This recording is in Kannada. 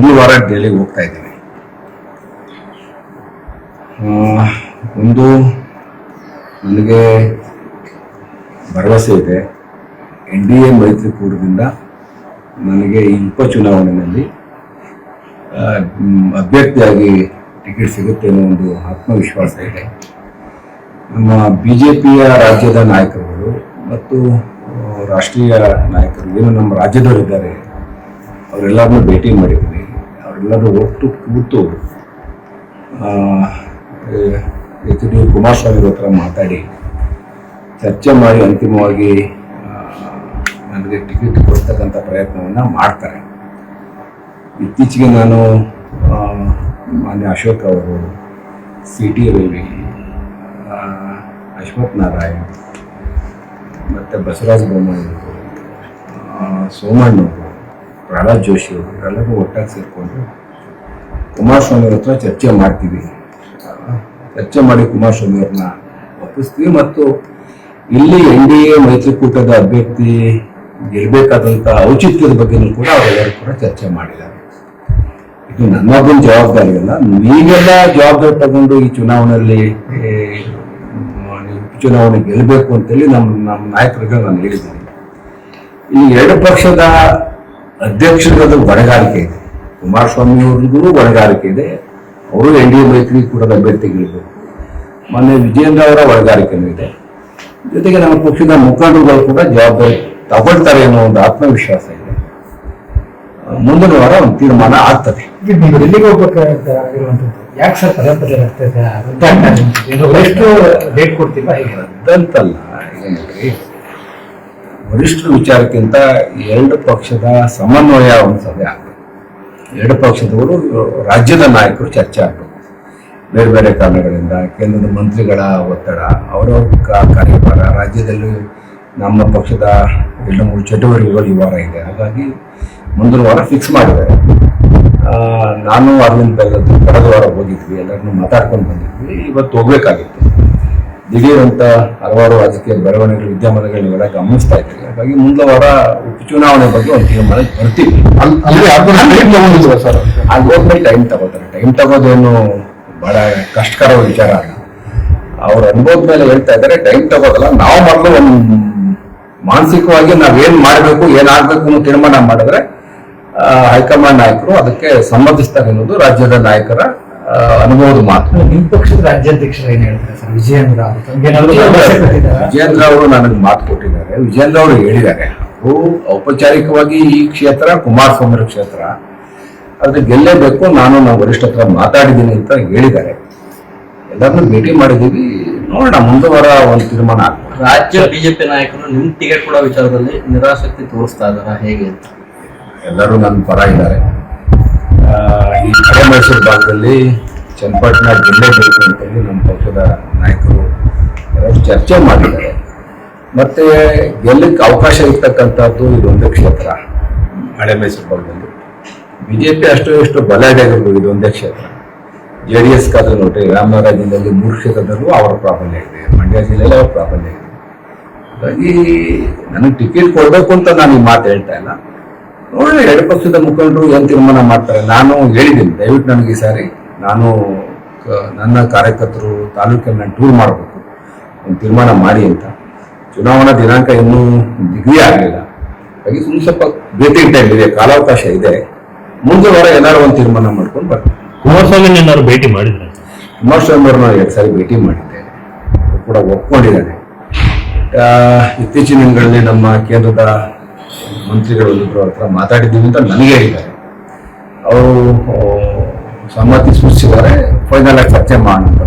ಮುಂದಿನ ವಾರ ಡೆಲ್ಲಿಗೆ ಹೋಗ್ತಾ ಇದ್ದೀನಿ ಒಂದು ನನಗೆ ಭರವಸೆ ಇದೆ. ಎನ್ ಡಿ ಎ ಮೈತ್ರಿಕೂಟದಿಂದ ನನಗೆ ಈ ಉಪಚುನಾವಣೆಯಲ್ಲಿ ಅಭ್ಯರ್ಥಿಯಾಗಿ ಟಿಕೆಟ್ ಸಿಗುತ್ತೆ ಅನ್ನೋ ಒಂದು ಆತ್ಮವಿಶ್ವಾಸ ಇದೆ. ನಮ್ಮ ಬಿ ಜೆ ಪಿಯ ರಾಜ್ಯದ ನಾಯಕರುಗಳು ಮತ್ತು ರಾಷ್ಟ್ರೀಯ ನಾಯಕರು, ಏನು ನಮ್ಮ ರಾಜ್ಯದವರಿದ್ದಾರೆ, ಅವರೆಲ್ಲರನ್ನೂ ಭೇಟಿ ಮಾಡಿದ್ದೀನಿ. ಅವರೆಲ್ಲರೂ ಒಟ್ಟು ಕೂತು ಎಚ್ ಡಿ ಕುಮಾರಸ್ವಾಮಿ ಹತ್ರ ಮಾತಾಡಿ, ಚರ್ಚೆ ಮಾಡಿ ಅಂತಿಮವಾಗಿ ನನಗೆ ಟಿಕೆಟ್ ಕೊಡ್ತಕ್ಕಂಥ ಪ್ರಯತ್ನವನ್ನು ಮಾಡ್ತಾರೆ. ಇತ್ತೀಚೆಗೆ ನಾನು ಮಾನ್ಯ ಅಶೋಕ್ ಅವರು, ಸಿ ಟಿ ರವಿ ಅಶ್ವಥ್ ನಾರಾಯಣ್, ಮತ್ತು ಬಸವರಾಜ ಬೊಮ್ಮಾಯಿ ಸೋಮಣ್ಣವರು ಪ್ರಹ್ಲಾದ್ ಜೋಶಿ ಅವರು ಎಲ್ಲರೂ ಒಟ್ಟಾಗಿ ಸೇರಿಕೊಂಡು ಕುಮಾರಸ್ವಾಮಿ ಅವ್ರ ಹತ್ರ ಚರ್ಚೆ ಮಾಡ್ತೀವಿ. ಚರ್ಚೆ ಮಾಡಿ ಕುಮಾರಸ್ವಾಮಿ ಅವ್ರನ್ನ ಒಪ್ಪಿಸ್ತೀವಿ ಮತ್ತು ಇಲ್ಲಿ ಎನ್ ಡಿ ಎ ಮೈತ್ರಿಕೂಟದ ಅಭ್ಯರ್ಥಿ ಗೆಲ್ಲಬೇಕಾದಂಥ ಔಚಿತ್ಯದ ಬಗ್ಗೆನೂ ಕೂಡ ಅವರೆಲ್ಲರೂ ಕೂಡ ಚರ್ಚೆ ಮಾಡಿದ್ದಾರೆ. ಇದು ನನ್ನೊಬ್ಬನ ಜವಾಬ್ದಾರಿ ಅಲ್ಲ. ನೀವೆಲ್ಲ ಜವಾಬ್ದಾರಿ ತಗೊಂಡು ಈ ಚುನಾವಣೆಯಲ್ಲಿ ಚುನಾವಣೆ ಗೆಲ್ಲಬೇಕು ಅಂತೇಳಿ ನಮ್ಮ ನಮ್ಮ ನಾಯಕರಿಗೆ ನಾನು ಹೇಳಿದ್ದೀನಿ. ಈ ಎರಡು ಪಕ್ಷದ ಅಧ್ಯಕ್ಷರದ ಹೊಣೆಗಾರಿಕೆ ಇದೆ. ಕುಮಾರಸ್ವಾಮಿ ಅವ್ರಿಗೂ ಹೊಣೆಗಾರಿಕೆ ಇದೆ. ಅವರು ಎನ್ ಡಿ ಎ ಮೈತ್ರಿ ಕೂಡ ಅಭ್ಯರ್ಥಿಗಳಿದ್ದರು. ಮೊನ್ನೆ ವಿಜೇಂದ್ರ ಅವರ ಹೊಣೆಗಾರಿಕೆನೂ ಇದೆ. ಜೊತೆಗೆ ನಮ್ಮ ಪಕ್ಷದ ಮುಖಂಡರುಗಳು ಕೂಡ ಜವಾಬ್ದಾರಿ ತಗೊಳ್ತಾರೆ ಅನ್ನೋ ಒಂದು ಆತ್ಮವಿಶ್ವಾಸ ಇದೆ. ಮುಂದಿನ ವಾರ ಒಂದು ತೀರ್ಮಾನ ಆಗ್ತದೆ. ಎಲ್ಲಿಗೆ ಹೋಗ್ಬೇಕಾಗಿರುವಂಥದ್ದು ಯಾಕೆ ಸರ್ ಪದೇ ಪದೇ ಆಗ್ತಾ ಇದೆ ವರಿಷ್ಠರ ವಿಚಾರಕ್ಕಿಂತ ಎರಡು ಪಕ್ಷದ ಸಮನ್ವಯ ಒಂದು ಸಭೆ ಆಗಬೇಕು. ಎರಡು ಪಕ್ಷದವರು ರಾಜ್ಯದ ನಾಯಕರು ಚರ್ಚೆ ಆಗಬೇಕು. ಬೇರೆ ಬೇರೆ ಕಾರಣಗಳಿಂದ ಕೇಂದ್ರದ ಮಂತ್ರಿಗಳ ಒತ್ತಡ, ಅವರವ್ರ ಕಾರ್ಯಭಾರ, ರಾಜ್ಯದಲ್ಲಿ ನಮ್ಮ ಪಕ್ಷದ ಎರಡು ಮೂರು ಚಟುವಟಿಕೆಗಳು ಈ ವಾರ ಇದೆ. ಹಾಗಾಗಿ ಮುಂದಿನ ವಾರ ಫಿಕ್ಸ್ ಮಾಡಿದ್ದಾರೆ. ನಾನು ಅರವಿಂದ್ ಬೆಲ್ಲದ್ದು ಕಳೆದ ವಾರ ಹೋಗಿದ್ವಿ, ಎಲ್ಲರನ್ನೂ ಮಾತಾಡ್ಕೊಂಡು ಬಂದಿದ್ವಿ. ಇವತ್ತು ಹೋಗ್ಬೇಕಾಗಿತ್ತು. ದಿಢೀರ್ ಅಂತ ಹಲವಾರು ರಾಜಕೀಯ ಬೆಳವಣಿಗೆಗಳು ವಿದ್ಯಮಾನಗಳನ್ನೆಲ್ಲ ಗಮನಿಸ್ತಾ ಇದ್ದೀವಿ. ಹಾಗಾಗಿ ಮುಂದೆ ವಾರ ಉಪಚುನಾವಣೆ ಬಗ್ಗೆ ಒಂದು ತೀರ್ಮಾನ ಬರ್ತೀವಿ. ಸರ್? ಅಲ್ಲಿ ಟೈಮ್ ತಗೋತಾರೆ. ಟೈಮ್ ತಗೋದೇನು ಬಹಳ ಕಷ್ಟಕರ ವಿಚಾರ ಅಲ್ಲ. ಅವ್ರ ಅನುಭವದ ಮೇಲೆ ಹೇಳ್ತಾ ಇದ್ದಾರೆ ಟೈಮ್ ತಗೋದಲ್ಲ. ನಾವು ಮೊದಲು ಒಂದು ಮಾನಸಿಕವಾಗಿ ನಾವೇನ್ ಮಾಡಬೇಕು ಏನಾಗಬೇಕು ಅನ್ನೋ ತೀರ್ಮಾನ ಮಾಡಿದ್ರೆ ಹೈಕಮಾಂಡ್ ನಾಯಕರು ಅದಕ್ಕೆ ಸಮ್ಮತಿಸ್ತಾರೆ ಅನ್ನೋದು ರಾಜ್ಯದ ನಾಯಕರ ಅನುಭವದ ಮಾತು. ನಿಮ್ಮ ಪಕ್ಷದ ರಾಜ್ಯಾಧ್ಯಕ್ಷರು ಏನ್ ಹೇಳ್ತಾರೆ ಸರ್? ವಿಜಯೇಂದ್ರ? ವಿಜೇಂದ್ರ ಅವರು ನನಗೆ ಮಾತು ಕೊಟ್ಟಿದ್ದಾರೆ. ವಿಜಯೇಂದ್ರ ಅವರು ಹೇಳಿದ್ದಾರೆ. ಅವರು ಔಪಚಾರಿಕವಾಗಿ ಈ ಕ್ಷೇತ್ರ ಕುಮಾರಸ್ವಾಮಿ ಕ್ಷೇತ್ರ ಅದ್ರ ಗೆಲ್ಲೇಬೇಕು ನಾನು ನಾವು ವರಿಷ್ಠ ಹತ್ರ ಮಾತಾಡಿದ್ದೀನಿ ಅಂತ ಹೇಳಿದ್ದಾರೆ. ಎಲ್ಲರನ್ನೂ ಭೇಟಿ ಮಾಡಿದ್ದೀವಿ. ನೋಡೋಣ ಮುಂದೆ ವಾರ ಒಂದು ತೀರ್ಮಾನ ರಾಜ್ಯ ಬಿಜೆಪಿ ನಾಯಕರು ನಿಮ್ ಟಿಕೆಟ್ ಕೊಡೋ ವಿಚಾರದಲ್ಲಿ ನಿರಾಸಕ್ತಿ ತೋರಿಸ್ತಾ ಇದಾರ ಹೇಗೆ ಅಂತ? ಎಲ್ಲರೂ ನನ್ನ ಪರ ಇದ್ದಾರೆ. ಈ ಕಡೆ ಮೈಸೂರು ಭಾಗದಲ್ಲಿ ಚನ್ನಪಟ್ಟಣ ಗೆಲ್ಲೇಬೇಕು ಅಂತೇಳಿ ನಮ್ಮ ಪಕ್ಷದ ನಾಯಕರು ಚರ್ಚೆ ಮಾಡಿದ್ದಾರೆ. ಮತ್ತೆ ಗೆಲ್ಲಕ್ಕೆ ಅವಕಾಶ ಇರ್ತಕ್ಕಂಥದ್ದು ಇದೊಂದು ಕ್ಷೇತ್ರ ಹಳೆ ಮೈಸೂರು ಭಾಗದಲ್ಲಿ. ಬಿಜೆಪಿ ಅಷ್ಟು ಎಷ್ಟು ಬಲ ಹಿಡಿಯೋದು ಇದೊಂದೇ ಕ್ಷೇತ್ರ. ಜೆ ಡಿ ಎಸ್ ಕಾದ್ರೆ ನೋಡ್ರಿ, ರಾಮನಗರದಲ್ಲಿ ಮೂರು ಕ್ಷೇತ್ರದಲ್ಲೂ ಅವರ ಪ್ರಾಬಲ್ಯ ಇದೆ. ಮಂಡ್ಯ ಜಿಲ್ಲೆಯಲ್ಲಿ ಅವರ ಪ್ರಾಬಲ್ಯ ಇದೆ. ಹಾಗಾಗಿ ನನಗೆ ಟಿಕೆಟ್ ಕೊಡಬೇಕು ಅಂತ ನಾನು ಈ ಮಾತು ಹೇಳ್ತಾ ಇಲ್ಲ. ನೋಡೋಣ ಎರಡು ಪಕ್ಷದ ಮುಖಂಡರು ಏನು ತೀರ್ಮಾನ ಮಾಡ್ತಾರೆ? ನಾನು ಹೇಳಿದ್ದೀನಿ. ದಯವಿಟ್ಟು ನನಗೆ ಈ ಸಾರಿ ನಾನು ನನ್ನ ಕಾರ್ಯಕರ್ತರು ತಾಲೂಕಲ್ಲಿ ನಾನು ಟೂರ್ ಮಾಡಬೇಕು. ಒಂದು ತೀರ್ಮಾನ ಮಾಡಿ ಅಂತ. ಚುನಾವಣಾ ದಿನಾಂಕ ಇನ್ನೂ ಡಿಗ್ರಿ ಆಗಲಿಲ್ಲ. ಹಾಗೆ ಸುಮ್ಮನೆ ಸ್ವಲ್ಪ ಭೇಟಿ ಟೈಮ್ ಇದೆ ಕಾಲಾವಕಾಶ ಇದೆ. ಮುಂದೆ ವಾರ ಏನಾದ್ರು ಒಂದು ತೀರ್ಮಾನ ಮಾಡ್ಕೊಂಡು ಬರ್ತೀನಿ ಕುಮಾರಸ್ವಾಮಿ ಏನಾದ್ರು ಭೇಟಿ ಮಾಡಿದ್ರೆ? ಕುಮಾರಸ್ವಾಮಿ ನಾನು ಎರಡು ಸಾರಿ ಭೇಟಿ ಮಾಡಿದ್ದೆ. ಅವ್ರು ಕೂಡ ಒಪ್ಕೊಂಡಿದ್ದಾರೆ. ಆ, ಇತ್ತೀಚಿನ ದಿನಗಳಲ್ಲಿ ನಮ್ಮ ಕೇಂದ್ರದ ಮಂತ್ರಿಗಳು ಅವ್ರ ಹತ್ರ ಮಾತಾಡಿದ್ದೀವಿ ಅಂತ ನನಗೆ ಹೇಳಿದ್ದಾರೆ. ಅವರು ಸಮ್ಮತಿ ಸೂಚಿಸಿದ್ದಾರೆ ಫೈನಲ್ ಆಗಿ ಸತ್ಯ ಮಾಡೋಣ